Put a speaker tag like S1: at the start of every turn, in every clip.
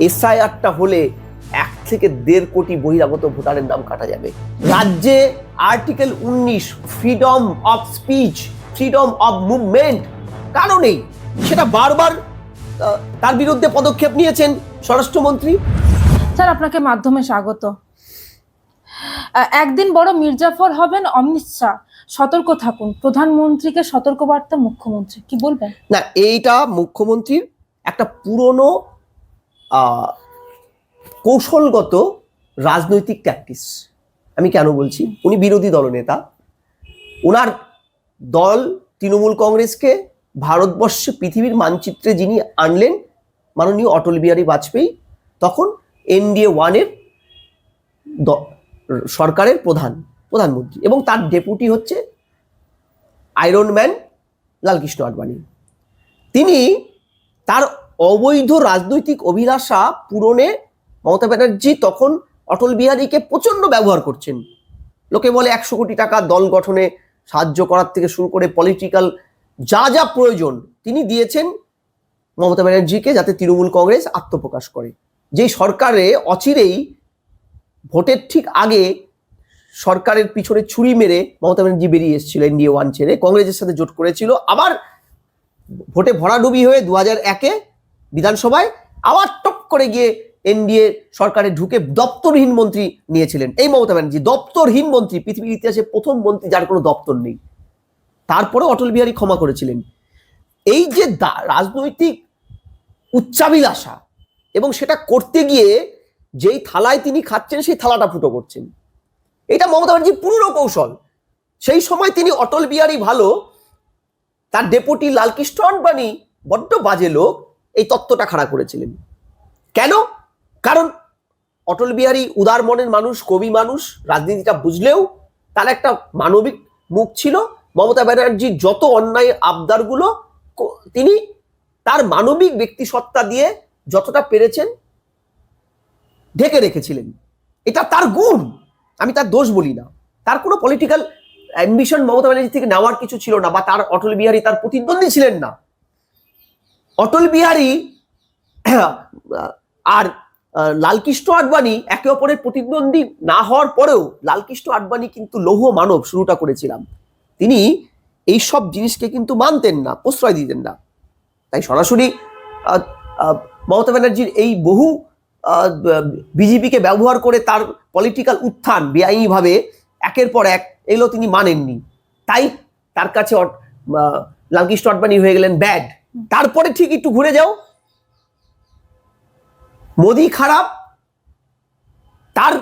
S1: এসআইআরটা হলে এক থেকে দেড় কোটি বহিরাগত ভোটারের নাম কাটা যাবে। রাজ্যে আর্টিকেল উনিশ freedom of speech freedom of movement কারণেই সেটা বারবার তার বিরুদ্ধে পদক্ষেপ নিয়েছেন স্বরাষ্ট্রমন্ত্রী।
S2: স্যার আপনাকে মাধ্যমে স্বাগত। একদিন বড় মির্জাফর হবেন অমিত শাহ। সতর্ক থাকুন। প্রধানমন্ত্রীকে সতর্কবার্তা মুখ্যমন্ত্রী। কি বলবেন?
S1: না এইটা মুখ্যমন্ত্রীর একটা পুরনো কৌশলগত রাজনৈতিক ট্যাকটিস আমি কেন বলছি? উনি বিরোধী দলনেতা। ওনার দল তৃণমূল কংগ্রেসকে ভারতবর্ষে পৃথিবীর মানচিত্রে যিনি আনলেন, মাননীয় অটল বিহারী বাজপেয়ী, তখন এনডিএ ওয়ানের সরকারের প্রধান, প্রধানমন্ত্রী এবং তার ডেপুটি হচ্ছে আয়রন ম্যান লালকৃষ্ণ আডবাণী। তিনি তার অবৈধ রাজনৈতিক অভিলাষা পূরণে মমতা ব্যানার্জি তখন অটল বিহারীকে প্রচণ্ড ব্যবহার করছেন। লোকে বলে একশো কোটি টাকা দল গঠনে সাহায্য করার থেকে শুরু করে পলিটিক্যাল যা যা প্রয়োজন তিনি দিয়েছেন মমতা ব্যানার্জিকে যাতে তৃণমূল কংগ্রেস আত্মপ্রকাশ করে। যেই সরকারে অচিরেই ভোটের ঠিক আগে সরকারের পিছনে ছুরি মেরে মমতা ব্যানার্জি বেরিয়ে এসেছিল এনডিএ ওয়ান ছেড়ে, কংগ্রেসের সাথে জোট করেছিল। আবার ভোটে ভরাডুবি হয়ে দু হাজার একে বিধানসভায় আবার টপ করে গিয়ে এনডিএ সরকারে ঢুকে দপ্তরহীন মন্ত্রী নিয়েছিলেন। এই মমতা ব্যানার্জি, দপ্তরহীন মন্ত্রী, পৃথিবীর ইতিহাসে প্রথম মন্ত্রী যার কোনো দপ্তর নেই। তারপরে অটল বিহারী ক্ষমা করেছিলেন। এই যে রাজনৈতিক উচ্চাভিলাষা এবং সেটা করতে গিয়ে যেই থালায় তিনি খাচ্ছেন, সেই থালাটা ফুটো করছেন। এটা মমতা ব্যানার্জির পুরনো কৌশল। সেই সময় তিনি অটল বিহারী ভালো, তার ডেপুটি লালকৃষ্ণ আডবাণী, বড্ড বাজে লোক এই তত্ত্বটা খাড়া করেছিলেন। কেন? কারণ অটল বিহারী উদার মনের মানুষ, কবি মানুষ, রাজনীতিটা বুঝলেও তার একটা মানবিক মুখ ছিল। মমতা ব্যানার্জির যত অন্যায় আবদারগুলো তিনি তার মানবিক ব্যক্তিসত্তা দিয়ে যতটা পেরেছেন, ঢেকে রেখেছিলেন। এটা তার গুণ। আমি তার দোষ বলি না। তার কোনো পলিটিক্যাল অ্যাম্বিশন মমতা ব্যানার্জি থেকে নেওয়ার কিছু ছিল না বা তার অটল বিহারী তার প্রতিদ্বন্দ্বী ছিলেন না। অটল বিহারী, আর লালকৃষ্ণ আডবাণী একে অপরের প্রতিদ্বন্দ্বী না হওয়ার পরেও লালকৃষ্ণ আডবাণী কিন্তু লৌহ মানব শুরুটা করেছিলাম। তিনি এই সব জিনিসকে কিন্তু মানতেন না, প্রশ্রয় দিতেন না। তাই সরাসরি মমতা ব্যানার্জির এই বহু বিজেপিকে ব্যবহার করে তার পলিটিক্যাল উত্থান বেআইনিভাবে একের পর এক এগুলো তিনি মানেননি। তাই তার কাছে লালকৃষ্ণ আডবাণী হয়ে গেলেন ব্যাড। তারপরে ঠিক একটু ঘুরে যাও। মোদি খারাপ, তার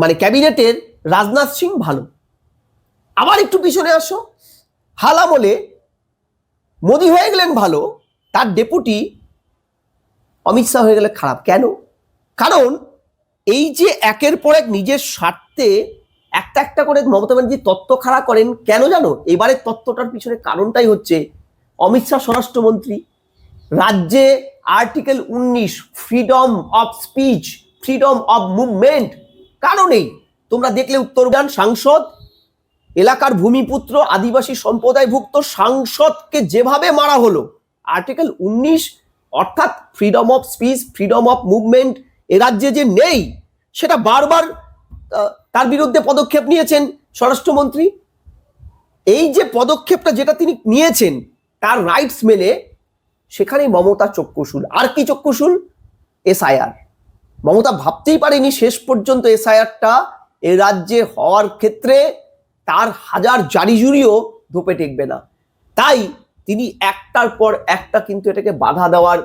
S1: মানে ক্যাবিনেটের রাজনাথ সিং ভালো। আবার একটু পিছনে আসো। হাল আমলে মোদি হয়ে গেলেন ভালো, তার ডেপুটি অমিত শাহ হয়ে গেলে খারাপ। কেন? কারণ এই যে একের পর এক নিজের স্বার্থে একটা একটা করে মমতা ব্যানার্জি তত্ত্ব খাড়া করেন। কেন জানো? এবারের তত্ত্বটার পিছনে কারণটাই হচ্ছে অমিত শাহ স্বরাষ্ট্রমন্ত্রী। রাজ্যে আর্টিকেল উনিশ, freedom of speech, freedom of movement কারণেই তোমরা দেখলে উত্তরগান সাংসদ, এলাকার ভূমিপুত্র, আদিবাসী সম্প্রদায়ভুক্ত সাংসদকে যেভাবে মারা হলো, আর্টিকেল উনিশ, অর্থাৎ freedom of speech, freedom of movement, এ রাজ্যে যে নেই, সেটা বারবার তার বিরুদ্ধে পদক্ষেপ নিয়েছেন স্বরাষ্ট্রমন্ত্রী। এই যে পদক্ষেপটা যেটা তিনি নিয়েছেন, তার রাইটস মেনে সেখানেই মমতা চক্ষুশুল। আর কি চক্ষুশুল? এসআইআর। মমতা ভাবতেই পারেনি শেষ পর্যন্ত এসআইআরটা। এ রাজ্যে হওয়ার ক্ষেত্রে তার হাজার জারিজুরিও ধোপে টেকবে না। তাই তিনি একটার পর একটা কিন্তু এটাকে বাধা দেওয়ার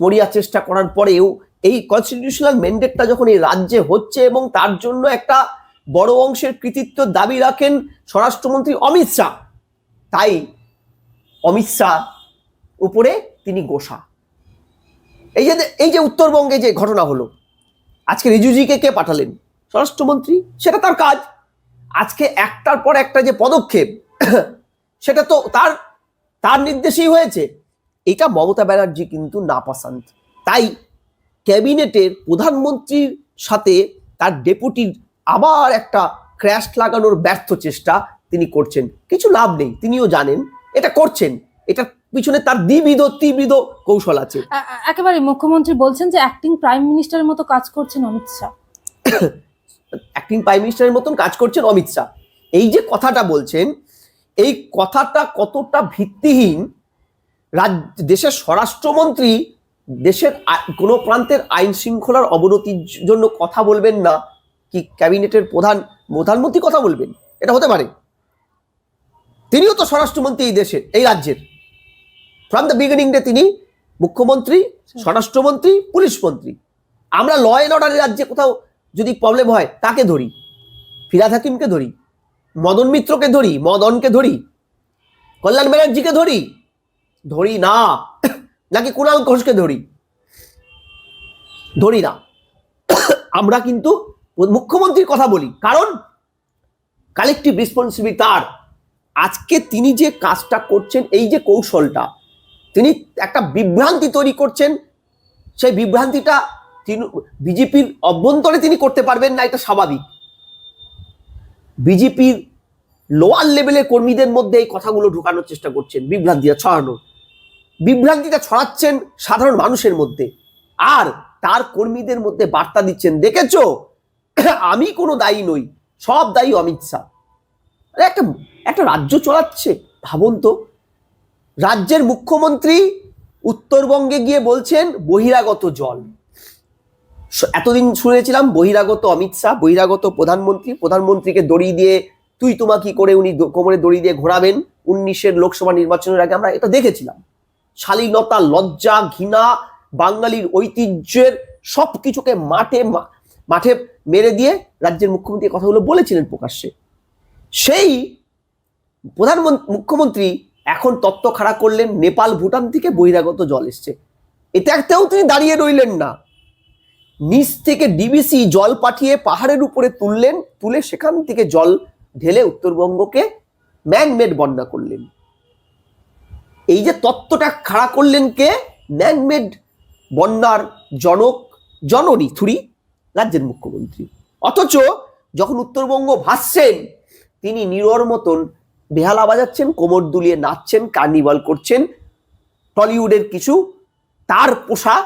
S1: মরিয়া চেষ্টা করার পরেও এই কনস্টিটিউশনাল ম্যান্ডেটটা যখন এই রাজ্যে হচ্ছে এবং তার জন্য একটা বড় অংশের কৃতিত্ব দাবি রাখেন স্বরাষ্ট্রমন্ত্রী অমিত শাহ। তাই অমিত শাহ উপরে তিনি গোসা। এই যে এই যে উত্তরবঙ্গে যে ঘটনা হলো, আজকে রিজুজিকে কে পাঠালেন? স্বরাষ্ট্রমন্ত্রী, সেটা তার কাজ। আজকে একটার পর একটা যে পদক্ষেপ, সেটা তো তার তার নির্দেশেই হয়েছে। এটা মমতা ব্যানার্জি কিন্তু নাপাসান্ত তাই ক্যাবিনেটের প্রধানমন্ত্রীর সাথে তার ডেপুটির আবার একটা ক্র্যাশ লাগানোর ব্যর্থ চেষ্টা তিনি করছেন। কিছু লাভ নেই তিনিও জানেন এটা করছেন। এটার পিছনে তার দ্বিবিধ ত্রিবিধ কৌশল আছে।
S2: একেবারে মুখ্যমন্ত্রী বলছেন যে অ্যাক্টিং প্রাইম মিনিস্টারের মতো কাজ করছেন অমিত শাহ।
S1: অ্যাক্টিং প্রাইম মিনিস্টারের মতন কাজ করছেন অমিত শাহ। এই যে কথাটা বলছেন এই কথাটা কতটা ভিত্তিহীন রাজ- দেশের স্বরাষ্ট্রমন্ত্রী দেশের কোনো প্রান্তের আইন শৃঙ্খলার অবনতির জন্য কথা বলবেন না কি ক্যাবিনেটের প্রধান প্রধানমন্ত্রী কথা বলবেন? এটা হতে পারে। তিনিও তো স্বরাষ্ট্রমন্ত্রী এই দেশের, এই রাজ্যের। ফ্রম দ্য বিগিনিং ডে তিনি মুখ্যমন্ত্রী, স্বরাষ্ট্রমন্ত্রী, পুলিশ মন্ত্রী। আমরা ল অ্যান্ড অর্ডারের রাজ্যে কোথাও যদি প্রবলেম হয়, তাকে ধরি। ফিরাদ হাকিমকে ধরি, মদন মিত্রকে ধরি, মদনকে ধরি, কল্যাণ ব্যানার্জিকে ধরি ধরি না, নাকি কুণাল ঘোষকে ধরি ধরি না। আমরা কিন্তু মুখ্যমন্ত্রীর কথা বলি। কারণ কালেকটিভ রেসপন্সিবিলিটি তার। আজকে তিনি যে কাজটা করছেন, এই যে কৌশলটা, তিনি একটা বিভ্রান্তি তৈরি করছেন। সেই বিভ্রান্তিটা তিনি, বিজেপির অভ্যন্তরে তিনি করতে পারবেন না, এটা স্বাভাবিক। বিজেপির লোয়ার লেভেলের কর্মীদের মধ্যে এই কথাগুলো ঢুকানোর চেষ্টা করছেন, বিভ্রান্তিটা ছড়ানোর। বিভ্রান্তিটা ছড়াচ্ছেন সাধারণ মানুষের মধ্যে। আর তার কর্মীদের মধ্যে বার্তা দিচ্ছেন, দেখেছ? আমি কোনো দায়ী নই, সব দায়ী অমিত শাহ। একটা একটা রাজ্য চলাচ্ছে, ভাবুন তো। রাজ্যের মুখ্যমন্ত্রী উত্তরবঙ্গে গিয়ে বলছেন, বহিরাগত জল। এতদিন শুনেছিলাম, বহিরাগত অমিত শাহ, বহিরাগত প্রধানমন্ত্রী, প্রধানমন্ত্রীকে দড়ি দিয়ে, তুই তোমা কি করে উনি কোমরে দড়ি দিয়ে ঘোরাবেন? উনিশের লোকসভা নির্বাচনের আগে আমরা এটা দেখেছিলাম। শালীনতা, লজ্জা, ঘৃণা, বাঙালির ঐতিহ্যের সব কিছুকে মাঠে মাঠে মেরে দিয়ে রাজ্যের মুখ্যমন্ত্রী কথাগুলো বলেছিলেন প্রকাশ্যে। সেই প্রধানমন্ত্রী মুখ্যমন্ত্রী এখন তত্ত্ব খাড়া করলেন, নেপাল, ভুটান থেকে বহিরাগত জল এসছে। এটাতেও তিনি দাঁড়িয়ে রইলেন না। নিচ থেকে ডিবিসি জল পাঠিয়ে পাহাড়ের উপরে তুললেন, তুলে সেখান থেকে জল ঢেলে উত্তরবঙ্গকে ম্যানমেড বন্যা করলেন। এই যে তত্ত্বটা খাড়া করলেন কে? ম্যানমেড বন্যার জনক, জননী থুরি। রাজ্যের মুখ্যমন্ত্রী। অথচ যখন উত্তরবঙ্গ ভাসছেন, তিনি নিরর মতন বেহালা বাজাচ্ছেন, কোমর দুলিয়ে নাচছেন, কার্নিভাল করছেন। টলিউডের কিছু তার পোষা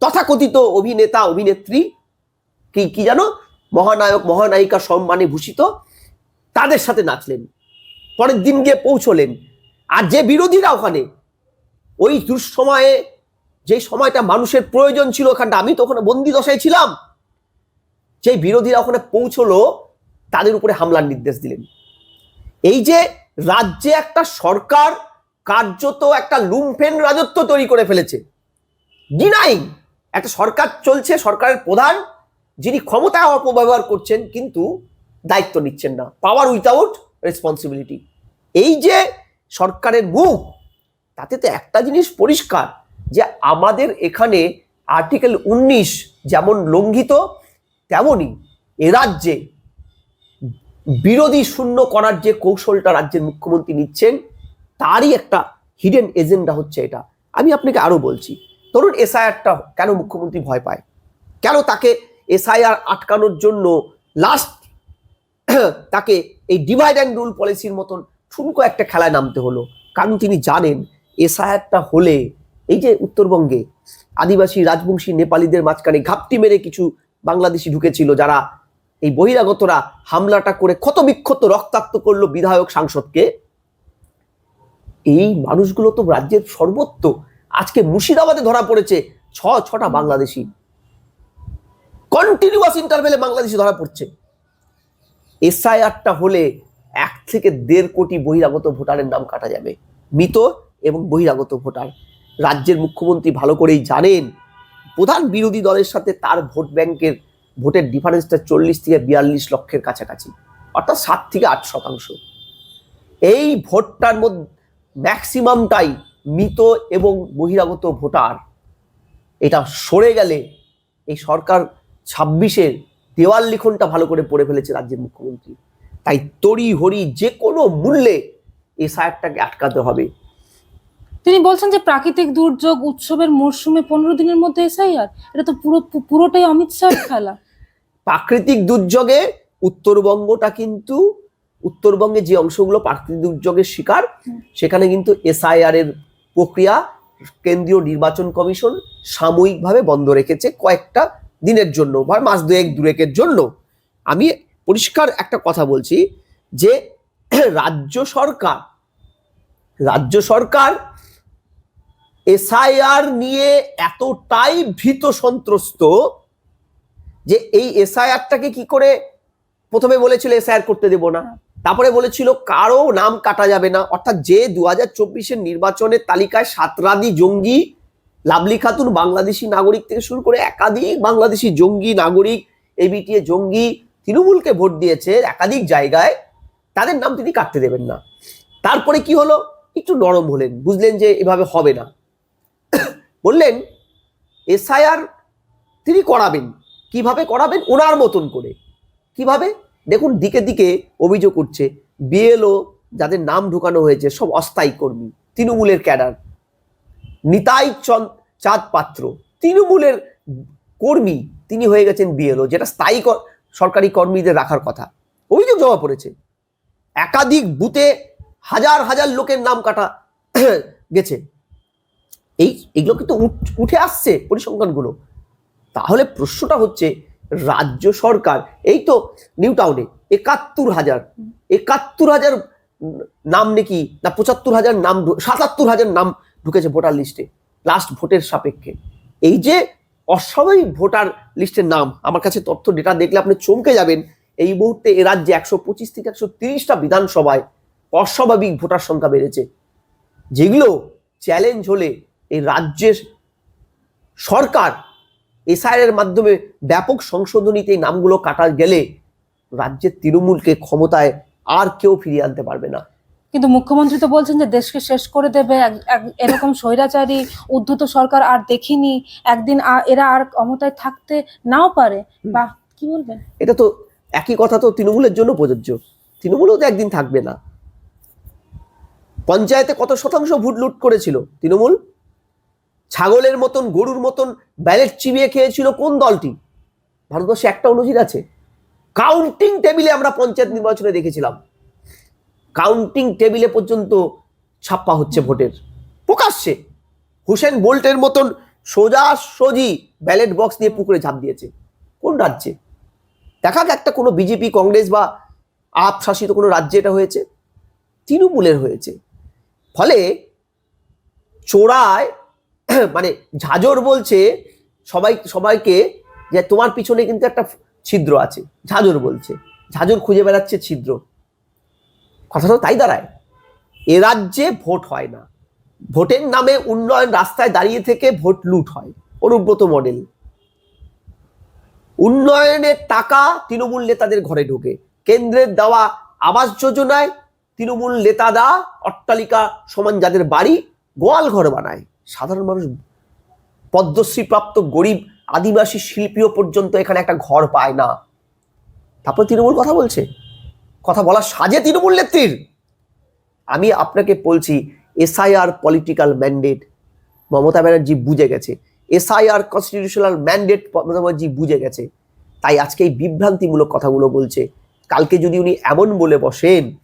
S1: তথাকথিত অভিনেতা, অভিনেত্রী কি কি জানো? মহানায়ক, মহানায়িকা সম্মানে ভূষিত, তাদের সাথে নাচলেন। পরের দিন গিয়ে পৌঁছলেন। আর যে বিরোধীরা ওখানে, ওই দুঃসময়ে যে সময়টা মানুষের প্রয়োজন ছিল ওখানটা, আমি তো ওখানে বন্দি দশায় ছিলাম। সেই বিরোধীরা ওখানে পৌঁছলো, তাদের উপরে হামলার নির্দেশ দিলেন। এই যে রাজ্যে একটা সরকার কার্যত একটা লুম্ফেন রাজত্ব তৈরি করে ফেলেছে, ডিনাইং। একটা সরকার চলছে, সরকারের প্রধান, যিনি ক্ষমতা অপব্যবহার করছেন, কিন্তু দায়িত্ব নিচ্ছেন না। পাওয়ার উইথাউট রেসপন্সিবিলিটি এই যে সরকারের মুখ, তাতে তো একটা জিনিস পরিষ্কার, যে আমাদের এখানে আর্টিকেল উনিশ যেমন লঙ্ঘিত তেমনই এ রাজ্যে বিরোধী শূন্য করার যে কৌশলটা রাজ্যের মুখ্যমন্ত্রী নিচ্ছেন, তারই একটা হিডেন এজেন্ডা হচ্ছে এটা। আমি আপনাকে আরও বলছি, ধরুন এসআইআরটা কেন মুখ্যমন্ত্রী ভয় পায়? কেন তাকে এসআইআর আটকানোর জন্য লাস্ট তাকে এই ডিভাইড অ্যান্ড রুল পলিসির মতন ঠুনকো একটা খেলায় নামতে হলো? কারণ তিনি জানেন এসআইআরটা হলে, এই যে উত্তরবঙ্গে আদিবাসী রাজবংশী নেপালিদের মাঝখানে ঘাপটি মেরে কিছু বাংলাদেশি ঢুকেছিল, যারা এই বহিরাগতরা হামলাটা করে ক্ষত বিক্ষত রক্তাক্ত করল বিধায়ক সাংসদকে, এই মানুষগুলো তো রাজ্যের সর্বত্র। আজকে মুর্শিদাবাদে ধরা পড়েছে ছ, ছটা বাংলাদেশি। কন্টিনিউয়াস ইন্টারভেলে বাংলাদেশি ধরা পড়ছে। এসআইআরটা হলে এক থেকে দেড় কোটি বহিরাগত ভোটারের নাম কাটা যাবে। মৃত এবং বহিরাগত ভোটার। রাজ্যের মুখ্যমন্ত্রী ভালো করেই জানেন প্রধান বিরোধী দলের সাথে তার ভোট ব্যাংকের ভোটের ডিফারেন্সটা চল্লিশ থেকে বিয়াল্লিশ লক্ষের কাছাকাছি, অর্থাৎ সাত থেকে আট শতাংশ। এই ভোটটার মধ্যে, ম্যাক্সিমামটাই মৃত এবং বহিরাগত ভোটার। এটা সরে গেলে এই সরকার ছাব্বিশের দেওয়াল লিখনটা ভালো করে পড়ে ফেলেছে রাজ্যের মুখ্যমন্ত্রী। তাই তড়ি হরি যে কোনো মূল্যে এই সায়ারটাকে আটকাতে হবে।
S2: তিনি বলছেন যে প্রাকৃতিক দুর্যোগ উৎসবের মরশুমে পনেরো দিনের মধ্যে এসআইআর এটা তো পুরো পুরোটাই অমিত শাহের খেলা।
S1: প্রাকৃতিক দুর্যোগে উত্তরবঙ্গটা কিন্তু উত্তরবঙ্গে যে অংশগুলো প্রাকৃতিক দুর্যোগের শিকার, সেখানে কিন্তু এসআইআর এর প্রক্রিয়া কেন্দ্রীয় নির্বাচন কমিশন সাময়িকভাবে বন্ধ রেখেছে কয়েকটা দিনের জন্য বা মাস দুয়েক দুয়েকের জন্য। আমি পরিষ্কার একটা কথা বলছি যে রাজ্য সরকার রাজ্য সরকার এসআইআর নিয়ে এতটাই ভীত সন্ত্রস্ত যে এই এসআইআরটাকে কি করে প্রথমে বলেছিল এসআইআর করতে দেব না, তারপরে বলেছিল কারও নাম কাটা যাবে না। অর্থাৎ যে দু হাজার চব্বিশের নির্বাচনের তালিকায় সাতরাদি জঙ্গি, লাভলি খাতুন বাংলাদেশি নাগরিক থেকে শুরু করে একাধিক বাংলাদেশি জঙ্গি নাগরিক, এবিটিএ জঙ্গি তৃণমূলকে ভোট দিয়েছে একাধিক জায়গায়, তাদের নাম তিনি কাটতে দেবেন না। তারপরে কি হলো? একটু নরম হলেন, বুঝলেন যে এভাবে হবে না। বললেন, এসআইআর তিনি করাবেন। কীভাবে করাবেন? ওনার মতন করে। কীভাবে? দেখুন, দিকে দিকে অভিযোগ উঠছে। বিএলও যাদের নাম ঢুকানো হয়েছে, সব অস্থায়ী কর্মী, তৃণমূলের ক্যাডার। নিতাই চন্দ, চাঁদ পাত্র, তৃণমূলের কর্মী তিনি হয়ে গেছেন বিএলও, যেটা স্থায়ী কর- সরকারি কর্মীদের রাখার কথা। অভিযোগ জমা পড়েছে। একাধিক বুথে হাজার হাজার লোকের নাম কাটা গেছে। এই এগুলো কিন্তু উঠ- আসছে পরিসংখ্যানগুলো। তাহলে প্রশ্নটা হচ্ছে, রাজ্য সরকার, এই তো নিউ টাউনে একাত্তর হাজার একাত্তর হাজার নাম নাকি, না পঁচাত্তর হাজার নাম সাতাত্তর হাজার নাম ঢুকেছে ভোটার লিস্টে লাস্ট ভোটের সাপেক্ষে। এই যে অস্বাভাবিক ভোটার লিস্টের নাম, আমার কাছে তথ্য ডেটা দেখলে আপনি চমকে যাবেন। এই মুহূর্তে এ রাজ্যে একশো পঁচিশ থেকে একশো তিরিশটা বিধানসভায় অস্বাভাবিক ভোটার সংখ্যা বেড়েছে। যেগুলো চ্যালেঞ্জ হলে এই রাজ্যের সরকার এসআইআর এর মাধ্যমে ব্যাপক সংশোধনীতে এই নামগুলো কাটা গেলে রাজ্যের তৃণমূলকে ক্ষমতায় আর কেউ ফিরিয়ে আনতে পারবে না।
S2: কিন্তু মুখ্যমন্ত্রী তো বলছেন যে দেশকে শেষ করে দেবে এরকম স্বৈরাচারী উদ্ধত সরকার আর দেখিনি একদিন এরা আর ক্ষমতায় থাকতে নাও পারে বা কি বলবেন?
S1: এটা তো একই কথা তো তৃণমূলের জন্য প্রযোজ্য। তৃণমূলও তো একদিন থাকবে না। পঞ্চায়েতে কত শতাংশ ভোট লুট করেছিল তৃণমূল? ছাগলের মতন, গরুর মতন ব্যালেট চিবিয়ে খেয়েছিল কোন দলটি? ভারতবর্ষে একটা নজির আছে। কাউন্টিং টেবিলে আমরা পঞ্চায়েত নির্বাচনে দেখেছিলাম। কাউন্টিং টেবিলে পর্যন্ত ছাপ্পা হচ্ছে ভোটের। প্রকাশ্যে হুসেন বোল্টের মতন সোজা সোজি ব্যালেট বক্স দিয়ে পুকুরে ঝাঁপ দিয়েছে। কোন রাজ্যে? দেখা একটা কোনো বিজেপি, কংগ্রেস বা আপ শাসিত কোনো রাজ্যে এটা হয়েছে। তৃণমূলের হয়েছে। ফলে চোরায় মানে ঝাঁঝর বলছে, সবাই, সবাইকে যে তোমার পিছনে কিন্তু একটা ছিদ্র আছে, ঝাঁঝর বলছে, ঝাঁঝর খুঁজে বেড়াচ্ছে ছিদ্র। কথাটা তাই দাঁড়ায়। এ রাজ্যে ভোট হয় না। ভোটের নামে উন্নয়ন রাস্তায় দাঁড়িয়ে থেকে ভোট লুট হয়, অনুব্রত মডেল। উন্নয়নের টাকা তৃণমূল নেতাদের ঘরে ঢোকে। কেন্দ্রের দেওয়া আবাস যোজনায় তৃণমূল নেতারা অট্টালিকা সমান যাদের বাড়ি গোয়াল ঘর বানায়। সাধারণ মানুষ পদ্মশ্রী প্রাপ্ত গরিব আদিবাসী শিল্পীও পর্যন্ত এখানে একটা ঘর পায় না। তারপর তৃণমূল কথা বলছে। কথা বলার সাজে তৃণমূল নেত্রীর। আমি আপনাকে বলছি, SIR political mandate, Mamata Banerjee বুঝে গেছে। SIR constitutional mandate Mamata Banerjee বুঝে গেছে। তাই আজকে এই বিভ্রান্তিমূলক কথাগুলো বলছে। কালকে যদি উনি এমন বলে বসেন,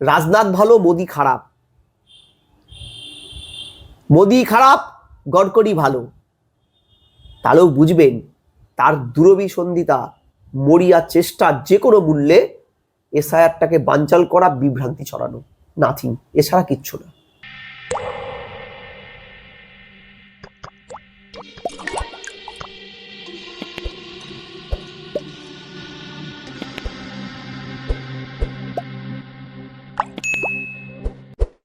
S1: রাজনাথ ভালো, মোদি খারাপ। মোদি খারাপ গডকরি ভালো। তাহলেও বুঝবেন, তার দুরবী সন্ধিতা মরিয়া চেষ্টা যে কোনো মূল্যে এসআইআরটাকে বাঞ্চাল করা বিভ্রান্তি ছড়ানো। নাথিং, এছাড়া কিচ্ছু না।